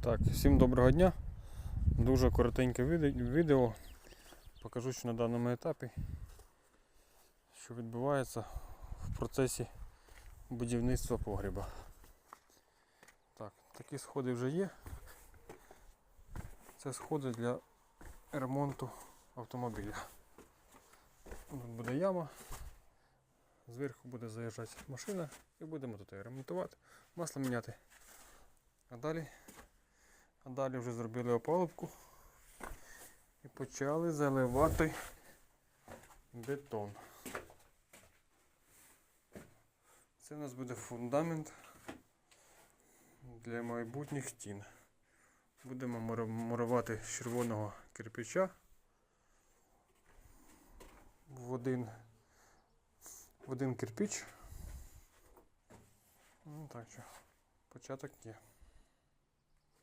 Так, всім доброго дня. Дуже коротеньке відео. Покажу, що на даному етапі, що відбувається в процесі будівництва погреба. Так, такі сходи вже є. Це сходи для ремонту автомобіля. Тут буде яма. Зверху буде заїжджати машина і будемо тут ремонтувати, масло міняти. А далі, далі вже зробили опалубку і почали заливати бетон. Це у нас буде фундамент для майбутніх стін. Будемо мурувати з червоного кирпича в один, в один кирпич. Ну так що, початок є.